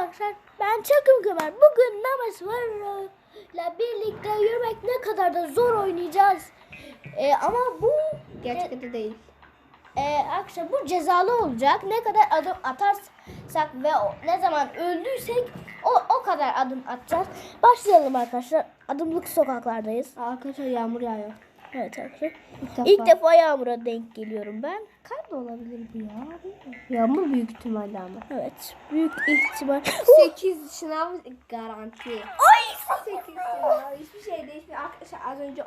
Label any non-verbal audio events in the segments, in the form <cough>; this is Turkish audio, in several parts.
arkadaşlar ben Çakım Kemal. Bugün namaz varla birlikte yürümek ne kadar da zor oynayacağız. Ee, ama bu Gerçekten değil. e, arkadaşlar bu cezalı olacak. Ne kadar adım atarsak ve o- ne zaman öldüysek o, o kadar adım atacağız. Başlayalım arkadaşlar. Adımlık sokaklardayız. Arkadaşlar yağmur yağıyor. Evet arkadaşlar. İlk defa. İlk defa yağmura denk geliyorum ben. Kar da olabilir bu ya. Yağmur büyük ihtimalle ama. Evet. Büyük ihtimal. <laughs> 8 sınav garanti. Ay! 8 sınav hiçbir şey değişmiyor. Arkadaşlar az önce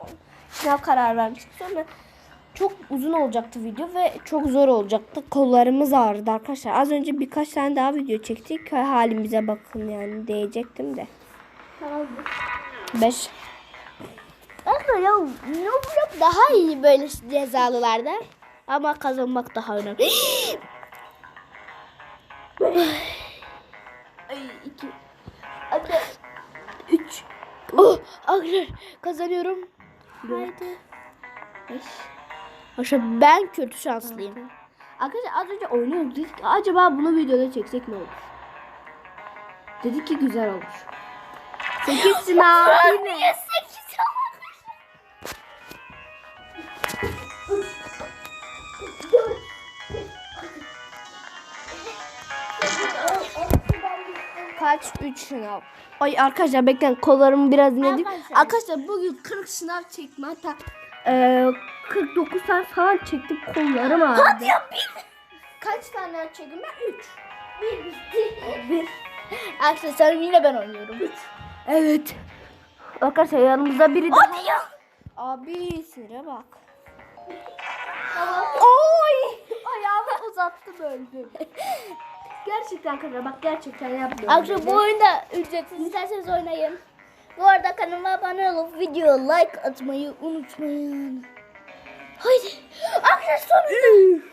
sınav karar vermiştik. Sonra çok uzun olacaktı video ve çok zor olacaktı. Kollarımız ağrıdı arkadaşlar. Az önce birkaç tane daha video çektik. Halimize bakın yani diyecektim de. 5. Aslında ya Roblox daha iyi böyle cezalılarda. Ama kazanmak daha önemli. <gasps> Ay 2. Hadi. Üç. Oh, arkadaşlar kazanıyorum. Haydi. 5. Arkadaşlar ben kötü şanslıyım. Arkadaşlar az önce oynuyoruz. Dedik acaba bunu videoda çeksek ne olur? Dedik ki güzel olur. 8 sınav. Niye Kaç? 3 sınav. Ay arkadaşlar bekleyin kollarımı biraz dinledim. Arkadaşlar. Bugün 40 sınav çektim hatta e, 49 tane falan çektim kollarım ağrıdı. Hadi ya bir. Kaç tane çektim ben? 3. Bir bitti. Bir. Arkadaşlar sanırım yine ben oynuyorum. Evet. Arkadaşlar yanımızda biri daha. Hadi ya. Abi sinire bak. Oy! Ayağımı uzattım öldüm. <laughs> gerçekten arkadaşlar bak gerçekten yapmıyorum. Arkadaşlar bu oyunda ücretsiz isterseniz oynayın. Bu arada kanalıma abone olup video like atmayı unutmayın. Haydi. Arkadaşlar sonunda.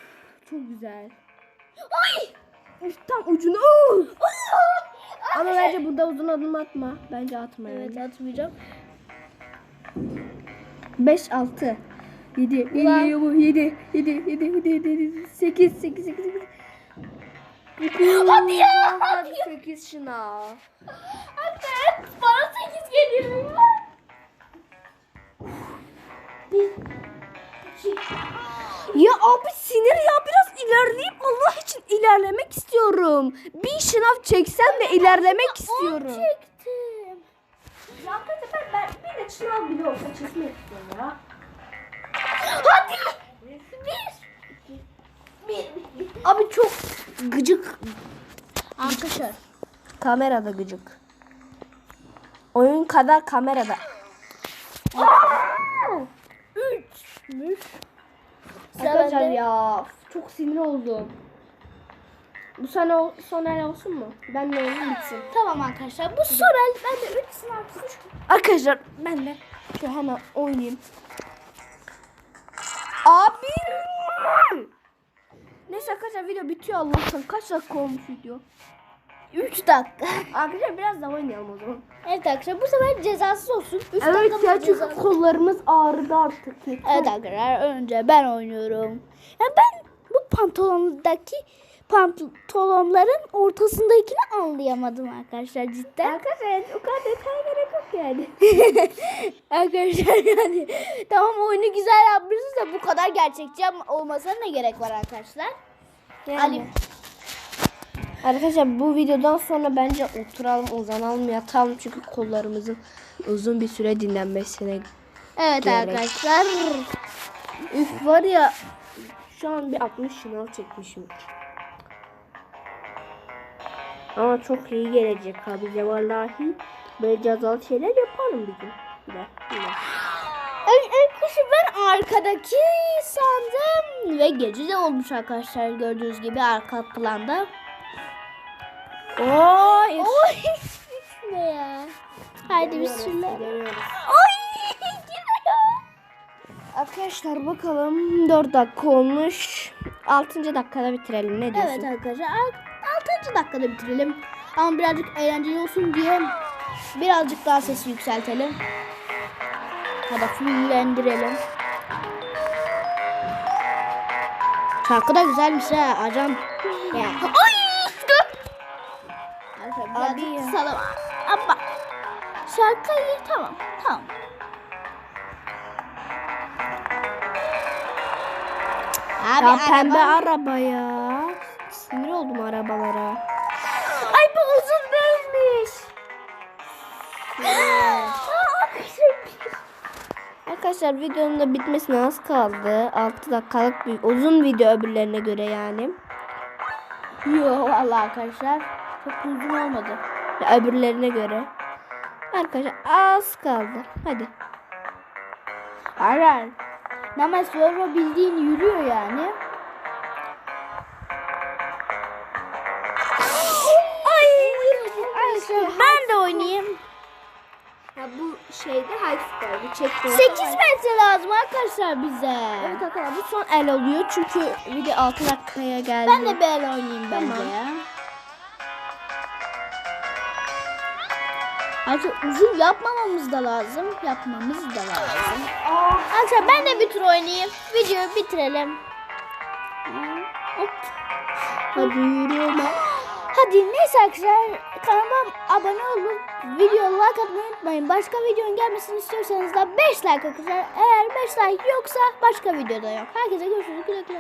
Çok güzel. Ay. Tam ucunu. Ama bence burada uzun adım atma. Bence atma Evet atmayacağım. 5 6 7 7 Ulan. 7 7 7 7 8 8 8 8 Hadi ya, hadi 8 şınav. Anne bana 8 geliyor ya. Bir, iki, Ya abi sinir ya biraz ilerleyip Allah için ilerlemek istiyorum. Bir şınav çeksem de ilerlemek istiyorum. çektim. Ya ben, ben bir de şınav bile olsa çekmek istiyorum ya. Hadi. Bir. Bir. Abi çok gıcık. Arkadaşlar. Kamerada gıcık. Oyun kadar kamerada. Üç. Arkadaşlar ya çok sinir oldum. Bu sene ol- son el olsun mu? Ben de olayım bitsin. Tamam arkadaşlar bu son el ben de 3 sınav. Arkadaşlar ben de şu hemen oynayayım. Abi. Neyse arkadaşlar video bitiyor Allah'tan. Kaç dakika olmuş video? 3 dakika. <laughs> Arkadaşlar biraz daha oynayalım o zaman. Evet arkadaşlar bu sefer cezasız olsun. 3 Evet ya çünkü kollarımız ağrıdı artık. Evet arkadaşlar önce ben oynuyorum. Ya ben bu pantolondaki pantolonların ortasındakini anlayamadım arkadaşlar cidden. Arkadaşlar o kadar detaya gerek yok yani. <laughs> arkadaşlar yani tamam oyunu güzel yapmışsınız da bu kadar gerçekçi olmasına ne gerek var arkadaşlar? Yani. Ali. Arkadaşlar bu videodan sonra bence oturalım, uzanalım, yatalım çünkü kollarımızın uzun bir süre dinlenmesine Evet Gerek. arkadaşlar. Üf var ya şu an bir 60 şınav çekmişim. Ama çok iyi gelecek ha bize vallahi. Böyle cezalı şeyler yapalım bir gün. Bir de, bir de. Ay, ay kuşu ben arkadaki sandım ve gece de olmuş arkadaşlar gördüğünüz gibi arka planda. Oy! Oy ne ya? Haydi. Görüyoruz. Ay gidiyor. Arkadaşlar bakalım 4 dakika olmuş. 6. dakikada bitirelim ne diyorsun? Evet arkadaşlar 6. dakikada bitirelim. Ama birazcık eğlenceli olsun diye birazcık daha sesi yükseltelim. Ya da fullendirelim. Şarkı da güzelmiş ha acan. Ya. Ay! Abi ya. kısalım. Ama şarkıyı tamam tamam. Abi ya pembe araba- araba ya. Sinir oldum arabalara. Ay bu uzun değilmiş. Arkadaşlar videonun da bitmesine az kaldı. 6 dakikalık bir uzun video öbürlerine göre yani. Yo vallahi arkadaşlar çok uzun olmadı. Öbürlerine göre. Arkadaşlar az kaldı. Hadi. Arar. Ama sonra bildiğin yürüyor yani. Arkadaşlar ben de oynayayım. Ya bu şeyde high score. Bu çekti. 8 metre lazım arkadaşlar bize. Evet arkadaşlar bu son el oluyor çünkü video 6 dakikaya geldi. Ben de bir el oynayayım bence Tamam. ya. Artık uzun yapmamamız da lazım. Yapmamız da lazım. Arkadaşlar ben de bir tur oynayayım. Videoyu bitirelim. Hop. Hadi yürüyelim. Hadi neyse arkadaşlar kanalıma abone olun. Videoya like atmayı unutmayın. Başka videonun gelmesini istiyorsanız da 5 like arkadaşlar. Eğer 5 like yoksa başka videoda yok. Herkese görüşürüz. Güle güle.